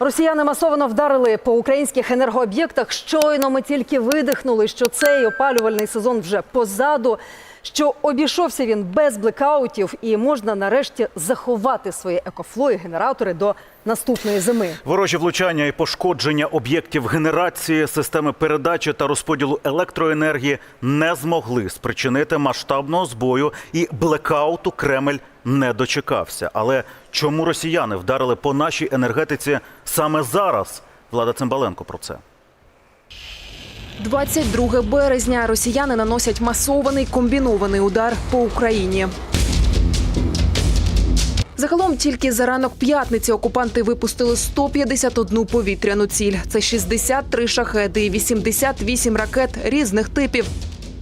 Росіяни масово вдарили по українських енергооб'єктах. Щойно ми тільки видихнули, що цей опалювальний сезон вже позаду. Що обійшовся він без блекаутів, і можна нарешті заховати свої екофло і генератори до наступної зими. Ворожі влучання і пошкодження об'єктів генерації, системи передачі та розподілу електроенергії не змогли спричинити масштабного збою і блекауту Кремль не дочекався. Але чому росіяни вдарили по нашій енергетиці саме зараз? Влада Цимбаленко про це. 22 березня росіяни наносять масований комбінований удар по Україні. Загалом тільки за ранок п'ятниці окупанти випустили 151 повітряну ціль. Це 63 шахеди і 88 ракет різних типів.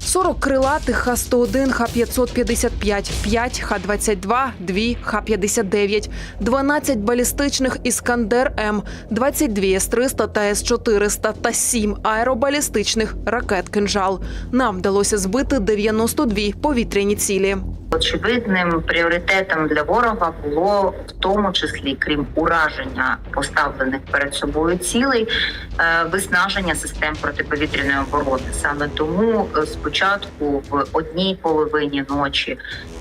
40 крилатих Х-101, Х-555, 5 Х-22, 2 Х-59, 12 балістичних «Іскандер-М», 22 С-300 та С-400 та 7 аеробалістичних ракет «Кинжал». Нам вдалося збити 92 повітряні цілі. Очевидним пріоритетом для ворога було в тому числі, крім ураження поставлених перед собою цілей, е, виснаження систем протиповітряної оборони. Саме тому е, спочатку в одній половині ночі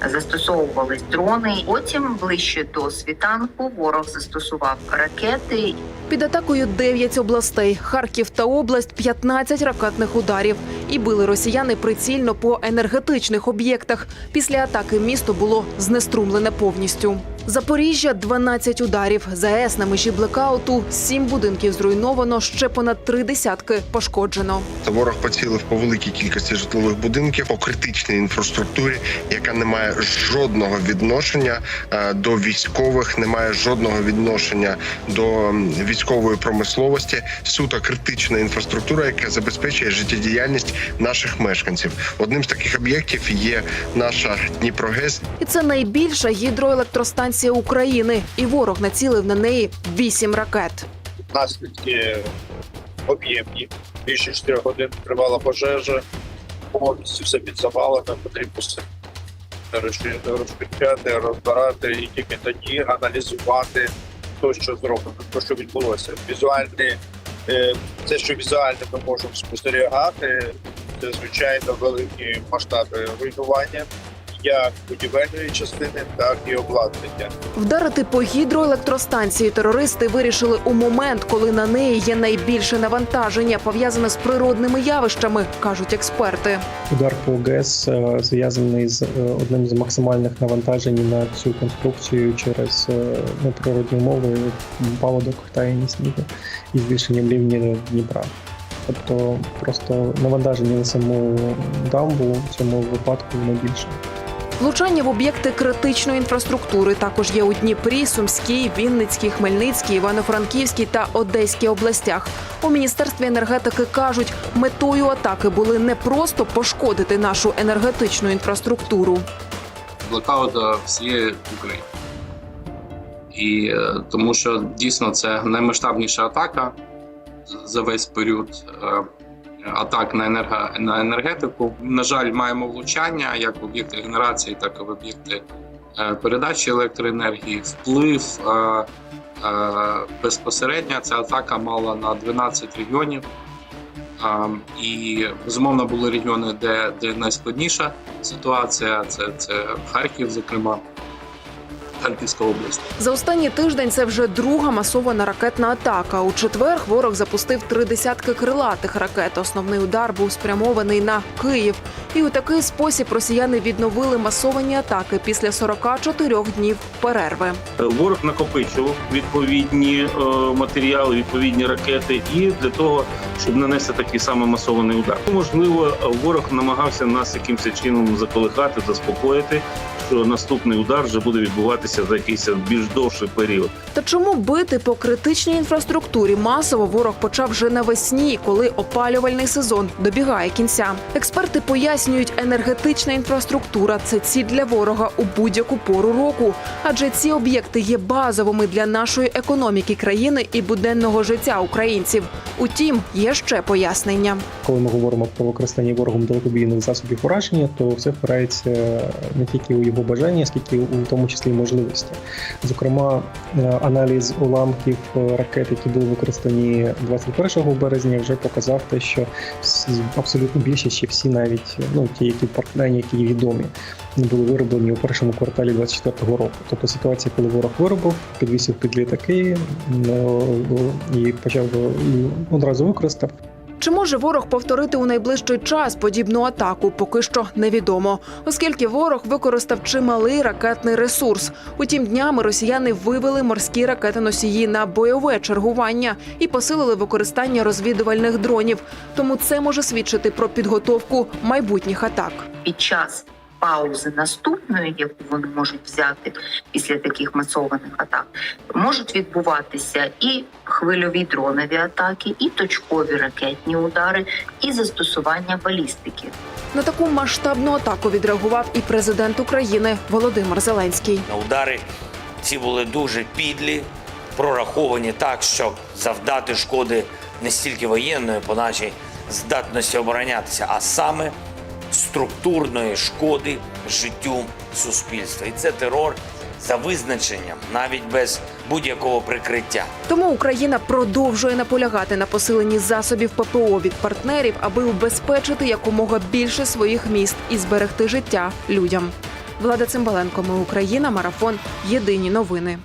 застосовувались дрони. Потім ближче до світанку ворог застосував ракети Під атакою 9 областей, Харків та область 15 ракетних ударів. І били росіяни прицільно по енергетичних об'єктах. Після атаки місто було знеструмлене повністю. Запоріжжя 12 ударів. ЗАЕС на межі блекауту, 7 будинків зруйновано, ще понад три десятки пошкоджено. Ворог поцілив по великій кількості житлових будинків по критичній інфраструктурі, яка не має жодного відношення е, до військових, не має жодного відношення до військової промисловості. Суто критична інфраструктура, яка забезпечує життєдіяльність наших мешканців. Одним з таких об'єктів є наша Дніпрогес, І це найбільша гідроелектростанція України. І ворог націлив на неї 8 ракет. наслідки об'ємні. Більше 4 годин тривала пожежа, повністю все під завалами, потрібно все розпочати, розбирати і тільки тоді аналізувати то, що зроблено, то, що відбулося. Візуальне, це, що візуально ми можемо спостерігати, це звичайно великі масштаби руйнування як будівельної частини, так і обладнання. Вдарити по гідроелектростанції терористи вирішили у момент, коли на неї є найбільше навантаження, пов'язане з природними явищами, кажуть експерти. Удар по ГЕС е, зв'язаний з е, одним з максимальних навантажень на цю конструкцію через е, неприродні умови, паводок таяння снігу і збільшенням рівня Дніпра. Тобто просто навантаження на саму дамбу в цьому випадку найбільше. Влучання в об'єкти критичної інфраструктури також є у Дніпрі, Сумській, Вінницькій, Хмельницькій, Івано-Франківській та Одеській областях. У міністерстві енергетики кажуть, метою атаки були не просто пошкодити нашу енергетичну інфраструктуру. блекаут всієї України. І е, тому що дійсно це наймасштабніша атака за весь період е, атак на, енерго, на енергетику. На жаль, маємо влучання як в об'єкти генерації, так і в об'єкти е, передачі електроенергії. Вплив е, е, безпосередньо ця атака мала на 12 регіонів. А, і безумовно були регіони, де, де найскладніша ситуація. Це, це Харків, зокрема, Харківська область. За останній тиждень це вже друга масована ракетна атака. У четвер ворог запустив три десятки крилатих ракет. Основний удар був спрямований на Київ. І у такий спосіб росіяни відновили масовані атаки після 44 днів перерви. Ворог накопичував відповідні е, матеріали, відповідні ракети, і для того, щоб нанести такий самий масований удар. Можливо, ворог намагався нас якимось чином заколихати, заспокоїти, що наступний удар вже буде відбуватися за якийсь більш довший період. Та чому бити по критичній інфраструктурі масово ворог почав вже навесні, коли опалювальний сезон добігає кінця? Експерти пояснюють, енергетична інфраструктура це ціль для ворога у будь-яку пору року, адже ці об'єкти є базовими для нашої економіки країни і буденного життя українців. Утім, є ще пояснення. Коли ми говоримо про використання ворогом далекобійних засобів ураження, то все впирається не тільки у його бажання, скільки у тому числі можливо можливості. Зокрема, е, аналіз уламків е, ракет, які були використані 21 березня, вже показав те, що абсолютно більшість, чи всі навіть ну ті, які партнери, які відомі, були вироблені у першому кварталі 24 року. Тобто ситуація, коли ворог виробив, підвісив під літаки е, і почав е, одразу використав. Чи може ворог повторити у найближчий час подібну атаку? Поки що невідомо, оскільки ворог використав чималий ракетний ресурс. Утім, днями росіяни вивели морські ракети-носії на бойове чергування і посилили використання розвідувальних дронів. Тому це може свідчити про підготовку майбутніх атак. під час паузи наступної, яку вони можуть взяти після таких масованих атак, можуть відбуватися і хвильові дронові атаки, і точкові ракетні удари, і застосування балістики. На таку масштабну атаку відреагував і президент України Володимир Зеленський. Удари ці були дуже підлі, прораховані так, щоб завдати шкоди не стільки воєнної по нашій здатності оборонятися, а саме структурної шкоди життю суспільства. І це терор за визначенням, навіть без будь-якого прикриття. Тому Україна продовжує наполягати на посиленні засобів ППО від партнерів, аби убезпечити якомога більше своїх міст і зберегти життя людям. Влада Цимбаленко, ми Україна, марафон. Єдині новини.